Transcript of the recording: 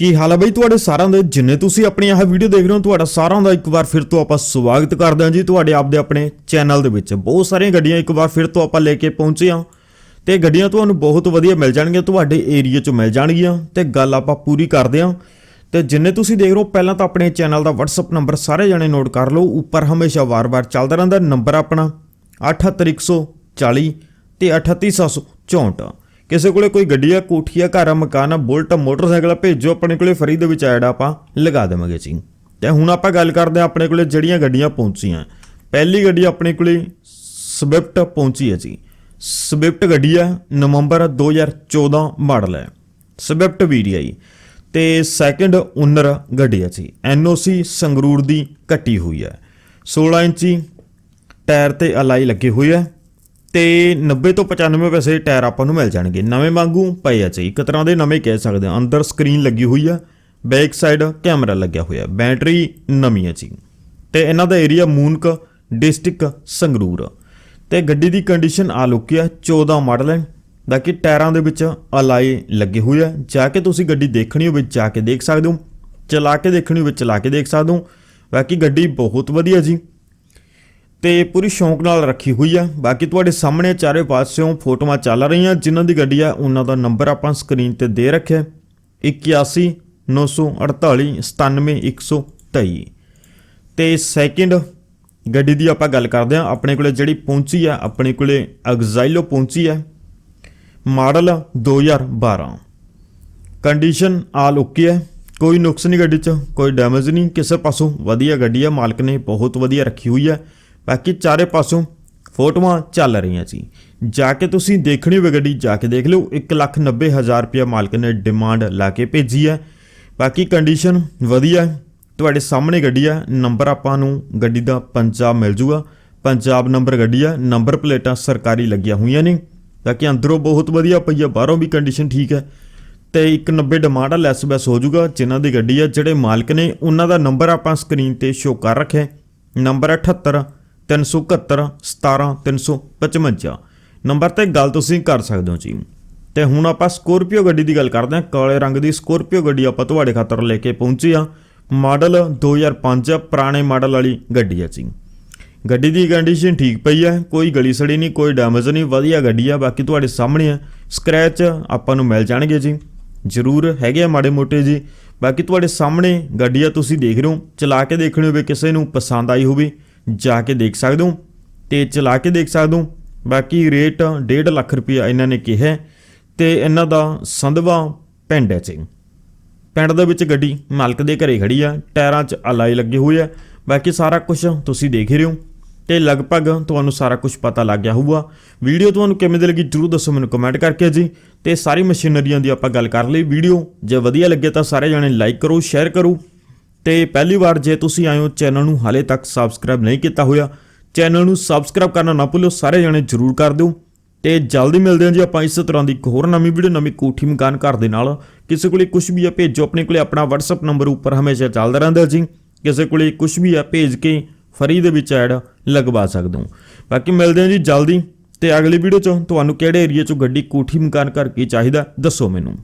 ਕੀ ਹਾਲ ਹੈ ਬਈ ਤੁਹਾਡੇ ਸਾਰਿਆਂ ਦੇ? ਜਿੰਨੇ ਤੁਸੀਂ ਆਪਣੀ ਆਹ ਵੀਡੀਓ ਦੇਖ ਰਹੇ ਹੋ, ਤੁਹਾਡਾ ਸਾਰਿਆਂ ਦਾ ਇੱਕ ਵਾਰ ਫਿਰ ਤੋਂ ਆਪਾਂ ਸਵਾਗਤ ਕਰਦੇ ਹਾਂ ਜੀ। ਤੁਹਾਡੇ ਆਪਦੇ ਆਪਣੇ ਚੈਨਲ ਦੇ ਵਿੱਚ ਬਹੁਤ ਸਾਰੀਆਂ ਗੱਡੀਆਂ ਇੱਕ ਵਾਰ ਫਿਰ ਤੋਂ ਆਪਾਂ ਲੈ ਕੇ ਪਹੁੰਚੇ ਹਾਂ। ਤੇ ਗੱਡੀਆਂ ਤੁਹਾਨੂੰ ਬਹੁਤ ਵਧੀਆ ਮਿਲ ਜਾਣਗੀਆਂ, ਤੁਹਾਡੇ ਏਰੀਆ 'ਚ ਮਿਲ ਜਾਣਗੀਆਂ। ਤੇ ਗੱਲ ਆਪਾਂ ਪੂਰੀ ਕਰਦੇ ਹਾਂ। ਤੇ ਜਿੰਨੇ ਤੁਸੀਂ ਦੇਖ ਰਹੇ ਹੋ, ਪਹਿਲਾਂ ਤਾਂ ਆਪਣੇ ਚੈਨਲ ਦਾ WhatsApp ਨੰਬਰ ਸਾਰੇ ਜਣੇ ਨੋਟ ਕਰ ਲਓ। ਉੱਪਰ ਹਮੇਸ਼ਾ ਵਾਰ-ਵਾਰ ਚੱਲਦਾ ਰਹਿੰਦਾ। ਨੰਬਰ ਆਪਣਾ 78140 ਤੇ 38764 ਕਿਸੇ ਕੋਲੇ ਕੋਈ ਗੱਡੀ ਆ ਕੋਠੀਆ ਆ, ਘਰ ਆ, ਮਕਾਨ ਆ, ਬੁਲਟ ਆ, ਮੋਟਰਸਾਈਕਲ ਭੇਜੋ, ਆਪਣੇ ਕੋਲੇ ਫਰੀ ਦੇ ਵਿੱਚ ਐਡ ਆਪਾਂ ਲਗਾ ਦੇਵਾਂਗੇ ਜੀ। ਤੇ ਹੁਣ ਆਪਾਂ ਗੱਲ ਕਰਦੇ ਆ ਆਪਣੇ ਕੋਲੇ ਜਿਹੜੀਆਂ ਗੱਡੀਆਂ ਪਹੁੰਚੀਆਂ। ਪਹਿਲੀ ਗੱਡੀ ਆਪਣੇ ਕੋਲੇ ਸਵਿਫਟ ਪਹੁੰਚੀ ਹੈ ਜੀ। ਸਵਿਫਟ ਗੱਡੀ ਆ ਨਵੰਬਰ 2014 ਮਾਡਲ ਹੈ। ਸਵਿਫਟ ਵੀਡੀਆਈ ਤੇ ਸੈਕੰਡ ਓਨਰ ਗੱਡੀ ਹੈ ਜੀ। ਐਨਓਸੀ ਸੰਗਰੂਰ ਦੀ ਕੱਟੀ ਹੋਈ ਹੈ। 16 ਇੰਚੀ ਟਾਇਰ ਤੇ ਅਲਾਈ ਲੱਗੇ ਹੋਏ ਆ। ਤੇ 90 ਤੋਂ 95 ਪੈਸੇ ਟਾਇਰ ਆਪਾਂ ਨੂੰ ਮਿਲ ਜਾਣਗੇ। ਨਵੇਂ ਵਾਂਗੂ ਪਏ ਆ ਜੀ ਇੱਕ ਤਰ੍ਹਾਂ ਦੇ ਨਵੇਂ ਕਹਿ ਸਕਦੇ ਆ। ਅੰਦਰ ਸਕਰੀਨ ਲੱਗੀ ਹੋਈ ਆ। ਬੈਕ ਸਾਈਡ ਕੈਮਰਾ ਲੱਗਿਆ ਹੋਇਆ। ਬੈਟਰੀ ਨਵੀਂ ਹੈ ਜੀ। ਤੇ ਇਹਨਾਂ ਦਾ ਏਰੀਆ ਮੂਨਕ ਡਿਸਟ੍ਰਿਕਟ ਸੰਗਰੂਰ। ਤੇ ਗੱਡੀ ਦੀ ਕੰਡੀਸ਼ਨ ਆ ਲੁਕੀ ਆ 14 ਮਾਡਲ ਹੈ ਬਾਕੀ ਟਾਇਰਾਂ ਦੇ ਵਿੱਚ ਅਲਾਈ ਲੱਗੇ ਹੋਏ ਆ। ਜਾ ਕੇ ਤੁਸੀਂ ਗੱਡੀ ਦੇਖਣੀ ਹੋਵੇ, ਜਾ ਕੇ ਦੇਖ ਸਕਦੇ ਹੋ। ਚਲਾ ਕੇ ਦੇਖਣੀ ਹੋਵੇ, ਚਲਾ ਕੇ ਦੇਖ ਸਕਦੇ ਹੋ। ਬਾਕੀ ਗੱਡੀ ਬਹੁਤ ਵਧੀਆ ਜੀ। ਤੇ ਪੂਰੀ ਸ਼ੌਂਕ ਨਾਲ ਰੱਖੀ ਹੋਈ ਆ। ਬਾਕੀ ਤੁਹਾਡੇ ਸਾਹਮਣੇ ਚਾਰੇ ਪਾਸਿਓਂ ਫੋਟੋਆਂ ਚੱਲ ਰਹੀਆਂ, ਜਿਨ੍ਹਾਂ ਦੀ ਗੱਡੀ ਆ, ਉਹਨਾਂ ਦਾ ਨੰਬਰ ਆਪਾਂ ਸਕਰੀਨ ਤੇ ਦੇ ਰੱਖਿਆ 81 948 97 123 ਤੇ ਸੈਕਿੰਡ ਗੱਡੀ ਦੀ ਆਪਾਂ ਗੱਲ ਕਰਦੇ ਆ ਆਪਣੇ ਕੋਲੇ ਜਿਹੜੀ ਪਹੁੰਚੀ ਆ, ਆਪਣੇ ਕੋਲੇ ਐਗਜ਼ਾਈਲੋ ਪਹੁੰਚੀ ਆ, ਮਾਡਲ 2012 ਕੰਡੀਸ਼ਨ ਆਲ ਓਕੇ ਹੈ ਕੋਈ ਨੁਕਸ ਨਹੀਂ ਗੱਡੀ 'ਚ, ਕੋਈ ਡੈਮੇਜ ਨਹੀਂ। ਕਿਸੇ ਪਾਸੋਂ ਵਧੀਆ ਗੱਡੀ ਆ, ਮਾਲਕ ਨੇ ਬਹੁਤ ਵਧੀਆ ਰੱਖੀ ਹੋਈ ਹੈ ਬਾਕੀ ਚਾਰੇ ਪਾਸੋਂ ਫੋਟੋਆਂ ਚੱਲ ਰਹੀਆਂ ਸੀ। ਜਾ ਕੇ ਤੁਸੀਂ ਦੇਖਣੀ ਹੋਵੇ ਗੱਡੀ, ਜਾ ਕੇ ਦੇਖ ਲਿਓ। 190000 ਰੁਪਏ ਮਾਲਕ ਨੇ ਡਿਮਾਂਡ ਲਾ ਕੇ ਭੇਜੀ ਹੈ। ਬਾਕੀ ਕੰਡੀਸ਼ਨ ਵਧੀਆ ਤੁਹਾਡੇ ਸਾਹਮਣੇ ਗੱਡੀ ਹੈ। ਨੰਬਰ ਆਪਾਂ ਨੂੰ ਗੱਡੀ ਦਾ ਪੰਜਾਬ ਮਿਲ ਜੂਗਾ। ਪੰਜਾਬ ਨੰਬਰ ਗੱਡੀ ਆ ਨੰਬਰ ਪਲੇਟਾਂ ਸਰਕਾਰੀ ਲੱਗੀਆਂ ਹੋਈਆਂ ਨੇ। ਬਾਕੀ ਅੰਦਰੋਂ ਬਹੁਤ ਵਧੀਆ ਪਈ ਆ ਬਾਹਰੋਂ ਵੀ ਕੰਡੀਸ਼ਨ ਠੀਕ ਹੈ। ਤੇ 190 ਡਿਮਾਂਡ ਆ ਲੈਸ ਬੈਸ ਹੋ ਜਾਊਗਾ ਜਿਨ੍ਹਾਂ ਦੀ ਗੱਡੀ ਆ ਜਿਹੜੇ ਮਾਲਕ ਨੇ, ਉਹਨਾਂ ਦਾ ਨੰਬਰ ਆਪਾਂ ਸਕਰੀਨ ਤੇ ਸ਼ੋ ਕਰ ਰੱਖਿਆ ਨੰਬਰ 78 371 17 355 ਨੰਬਰ ਤੇ ਗੱਲ ਤੁਸੀਂ ਕਰ ਸਕਦੇ ਹੋ ਜੀ। ਤੇ ਹੁਣ ਆਪਾਂ ਸਕੋਰਪੀਓ ਗੱਡੀ ਦੀ ਗੱਲ ਕਰਦੇ ਹਾਂ। ਕਾਲੇ ਰੰਗ ਦੀ ਸਕੋਰਪੀਓ ਗੱਡੀ ਆਪਾਂ ਤੁਹਾਡੇ ਖਾਤਰ ਲੈ ਕੇ ਪਹੁੰਚੇ ਆ ਮਾਡਲ 2005 ਪੁਰਾਣੇ ਮਾਡਲ ਵਾਲੀ ਗੱਡੀ ਆ ਜੀ। ਗੱਡੀ ਦੀ ਕੰਡੀਸ਼ਨ ਠੀਕ ਪਈ ਹੈ। ਕੋਈ ਗਲੀ ਸੜੀ ਨਹੀਂ, ਕੋਈ ਡੈਮੇਜ ਨਹੀਂ, ਵਧੀਆ ਗੱਡੀ ਆ। ਬਾਕੀ ਤੁਹਾਡੇ ਸਾਹਮਣੇ ਆ। ਸਕ੍ਰੈਚ ਆਪਾਂ ਨੂੰ ਮਿਲ ਜਾਣਗੇ ਜੀ। ਜ਼ਰੂਰ ਹੈਗੇ ਆ ਮਾੜੇ ਮੋਟੇ ਜੀ। ਬਾਕੀ ਤੁਹਾਡੇ ਸਾਹਮਣੇ ਗੱਡੀ ਆ, ਤੁਸੀਂ ਦੇਖ ਰਹੇ ਹੋ। ਚਲਾ ਕੇ ਦੇਖਣੀ ਹੋਵੇ, ਕਿਸੇ ਨੂੰ ਪਸੰਦ ਆਈ ਹੋਵੇ। ਜਾ ਕੇ ਦੇਖ ਸਕਦੇ ਹੋ ਤੇ ਚਲਾ ਕੇ ਦੇਖ ਸਕਦੇ ਹੋ। ਬਾਕੀ ਰੇਟ 1.5 ਲੱਖ ਰੁਪਇਆ ਇਹਨਾਂ ਨੇ ਕਿਹਾ ਹੈ ਤੇ ਇਹਨਾਂ ਦਾ ਸੰਧਵਾ ਪਿੰਡ ਹੈ ਜੀ। ਪਿੰਡ ਦੇ ਵਿੱਚ ਗੱਡੀ ਮਾਲਕ ਦੇ ਘਰੇ ਖੜੀ ਆ, ਟਾਇਰਾਂ 'ਚ ਅਲਾਈ ਲੱਗੇ ਹੋਏ ਆ। ਬਾਕੀ ਸਾਰਾ ਕੁਝ ਤੁਸੀਂ ਦੇਖ ਰਹੇ ਹੋ ਤੇ ਲਗਭਗ ਤੁਹਾਨੂੰ ਸਾਰਾ ਕੁਝ ਪਤਾ ਲੱਗ ਗਿਆ ਹੋਊਗਾ। ਵੀਡੀਓ ਤੁਹਾਨੂੰ ਕਿਵੇਂ ਦੀ ਲੱਗੀ ਜਰੂਰ ਦੱਸੋ ਮੈਨੂੰ ਕਮੈਂਟ ਕਰਕੇ ਜੀ। ਤੇ ਸਾਰੀ ਮਸ਼ੀਨਰੀਆਂ ਦੀ ਆਪਾਂ ਗੱਲ ਕਰ ਲਈ। ਵੀਡੀਓ ਜੇ ਵਧੀਆ ਲੱਗੇ ਤਾਂ ਸਾਰੇ ਜਣੇ ਲਾਈਕ ਕਰੋ ਸ਼ੇਅਰ ਕਰੋ। ਤੇ ਪਹਿਲੀ ਵਾਰ ਜੇ ਤੁਸੀਂ ਆਏ ਹੋ ਚੈਨਲ ਨੂੰ ਹਾਲੇ ਤੱਕ ਸਬਸਕ੍ਰਾਈਬ ਨਹੀਂ ਕੀਤਾ ਹੋਇਆ ਚੈਨਲ ਨੂੰ ਸਬਸਕ੍ਰਾਈਬ ਕਰਨਾ ਨਾ ਭੁੱਲਿਓ, ਸਾਰੇ ਜਣੇ ਜਰੂਰ ਕਰ ਦਿਓ। ਤੇ ਜਲਦੀ ਮਿਲਦੇ ਹਾਂ ਜੀ ਆਪਾਂ ਇਸ ਤਰ੍ਹਾਂ ਦੀ ਇੱਕ ਹੋਰ ਨਵੀਂ ਵੀਡੀਓ ਨਵੀਂ ਕੋਠੀ ਮਕਾਨ ਘਰ ਦੇ ਨਾਲ। ਕਿਸੇ ਕੋਲੇ ਕੁਝ ਵੀ ਆ ਭੇਜੋ ਆਪਣੇ ਕੋਲੇ ਆਪਣਾ WhatsApp ਨੰਬਰ ਉੱਪਰ ਹਮੇਸ਼ਾ ਚੱਲਦਾ ਰਹਿੰਦਾ ਜੀ। ਕਿਸੇ ਕੋਲੇ ਕੁਝ ਵੀ ਆ ਭੇਜ ਕੇ ਫਰੀ ਦੇ ਵਿੱਚ ਐਡ ਲਗਵਾ ਸਕਦੇ ਹੋ। ਬਾਕੀ ਮਿਲਦੇ ਹਾਂ ਜੀ ਜਲਦੀ। ਤੇ ਅਗਲੀ ਵੀਡੀਓ 'ਚ ਤੁਹਾਨੂੰ ਕਿਹੜੇ ਏਰੀਆ 'ਚੋਂ ਗੱਡੀ, ਕੋਠੀ, ਮਕਾਨ, ਘਰ ਕੀ ਚਾਹੀਦਾ, ਦੱਸੋ ਮੈਨੂੰ।